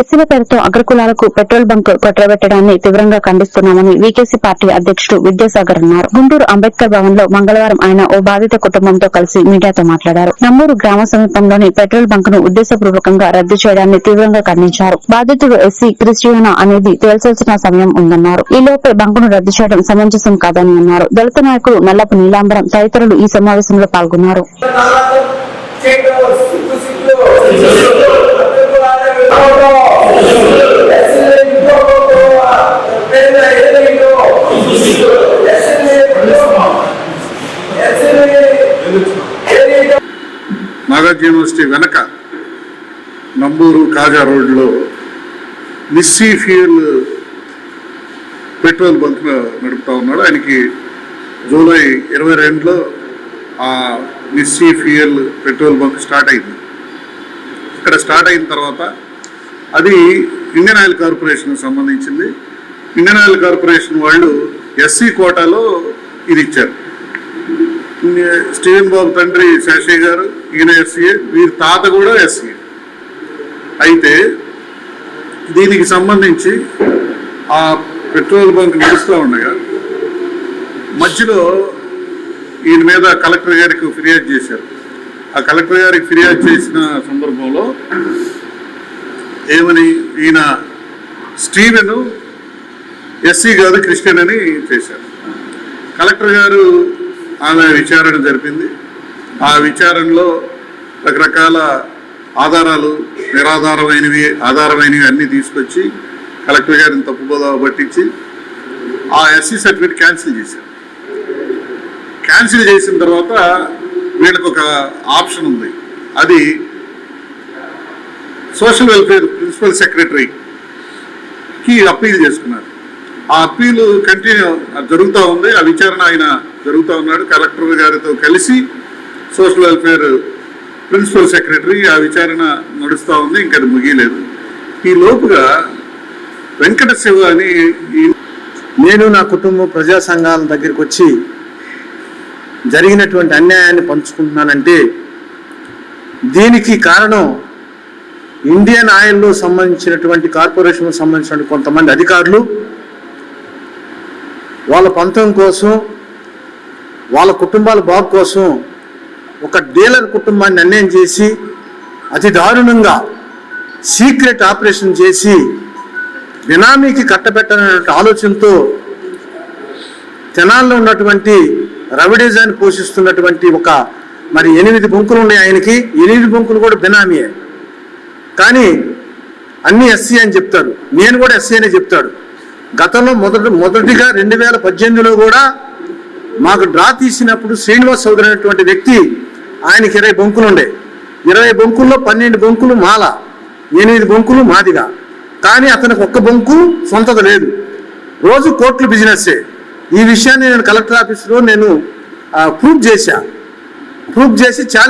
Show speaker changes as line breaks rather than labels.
ఎస్సీల పేరుతో అగ్రకులాలకు petrol bunk కొట్టబెట్టడాన్ని తీవ్రంగా ఖండిస్తున్నామని వీకేసీ పార్టీ అధ్యక్షుడు విద్యాసాగర్ అన్నారు. గుంటూరు అంబేద్కర్ భవన్లో మంగళవారం ఆయన ఓ బాధిత కుటుంబంతో కలిసి మీడియాతో మాట్లాడారు. నమ్మూరు గ్రామ సమీపంలోని పెట్రోల్ బంక్ను ఉద్దేశపూర్వకంగా రద్దు చేయడాన్ని తీవ్రంగా ఖండించారు. బాధితుడు ఎస్సీ క్రిస్టియోనా అనేది తేల్చాల్సిన సమయం ఉందన్నారు. ఈలోపే బంకును బంక్ను రద్దు చేయడం సమంజసం కాదని అన్నారు. దళిత నాయకులు నల్లపు నీలాంబరం తదితరులు ఈ సమావేశంలో పాల్గొన్నారు.
ఎస్ఎల్ఏ
నాగార్జున యూనివర్సిటీ వెనక నంబూరు కాజా రోడ్లో మిస్సీ ఫ్యూయల్ పెట్రోల్ బంక్ నడుపుతా ఉన్నాడు. ఆయనకి జూలై ఇరవై రెండులో ఆ Missy fuel petrol bunk start అయింది. ఇక్కడ స్టార్ట్ అయిన తర్వాత అది ఇండియన్ ఆయిల్ కార్పొరేషన్కి సంబంధించింది. ఇండియన్ ఆయిల్ కార్పొరేషన్ వాళ్ళు ఎస్సీ కోటాలో ఇది ఇచ్చారు. స్టీవెన్ బాబు తండ్రి శేషయ్య గారు ఈయన ఎస్సీఏ వీరి తాత కూడా ఎస్సీఏ అయితే దీనికి సంబంధించి ఆ పెట్రోల్ బంక్ నడుస్తూ ఉండగా మధ్యలో ఈయన మీద కలెక్టర్ గారికి ఫిర్యాదు చేశారు. ఆ కలెక్టర్ గారికి ఫిర్యాదు చేసిన సందర్భంలో ఏమని ఈయన స్టీవెన్ ఎస్సీ కాదు క్రిస్టియన్ అని చేశారు. కలెక్టర్ గారు ఆమె విచారణ జరిపింది. ఆ విచారణలో రకరకాల ఆధారాలు నిరాధారమైనవి ఆధారమైనవి అన్నీ తీసుకొచ్చి కలెక్టర్ గారిని తప్పుబోదా పట్టించి ఆ ఎస్సీ సర్టిఫికేట్ క్యాన్సిల్ చేశారు. క్యాన్సిల్ చేసిన తర్వాత వీళ్ళకి ఒక ఆప్షన్ ఉంది. అది సోషల్ వెల్ఫేర్ ప్రిన్సిపల్ సెక్రటరీకి అప్పీల్ చేసుకున్నారు. ఆ అప్పీలు కంటిన్యూ జరుగుతూ ఉంది. ఆ విచారణ ఆయన జరుగుతూ ఉన్నాడు. కలెక్టర్ గారితో కలిసి సోషల్ వెల్ఫేర్ ప్రిన్సిపల్ సెక్రటరీ ఆ విచారణ నడుస్తూ ఉంది. ఇంకా అది ముగియలేదు. ఈ లోపుగా వెంకట శివ అని
నేను నా కుటుంబం ప్రజా సంఘాల దగ్గరికి వచ్చి జరిగినటువంటి అన్యాయాన్ని పంచుకుంటున్నానంటే దీనికి కారణం ఇండియన్ ఆయిల్లో సంబంధించినటువంటి కార్పొరేషన్కు సంబంధించిన కొంతమంది అధికారులు వాళ్ళ పంతం కోసం వాళ్ళ కుటుంబాల బాగు కోసం ఒక డీలర్ కుటుంబాన్ని అన్యాయం చేసి అతి దారుణంగా సీక్రెట్ ఆపరేషన్ చేసి బినామీకి కట్టబెట్టాలనే ఆలోచనతో తెనాల్లో ఉన్నటువంటి రవిడేజాన్ని పోషిస్తున్నటువంటి ఒక మరి ఎనిమిది బొంకులు ఉన్నాయి ఆయనకి. ఎనిమిది బొంకులు కూడా బినామీయే. కానీ అన్ని ఎస్సీ అని చెప్తారు నేను కూడా ఎస్సీ అనే చెప్తాడు. గతంలో మొదటి మొదటిగా రెండు వేల పద్దెనిమిదిలో కూడా మాకు డ్రా తీసినప్పుడు శ్రీనివాస్ చౌదరి అనేటువంటి వ్యక్తి ఆయనకి ఇరవై బొంకులు ఉండే ఇరవై బొంకుల్లో పన్నెండు బొంకులు మాల ఎనిమిది బొంకులు మాదిగా. కానీ అతనికి ఒక్క బొంకు సొంతత లేదు. రోజు కోట్లు బిజినెస్సే. ఈ విషయాన్ని నేను కలెక్టర్ ఆఫీస్లో నేను ప్రూఫ్ చేశా. ప్రూఫ్ చేసి ఛాలెంజ్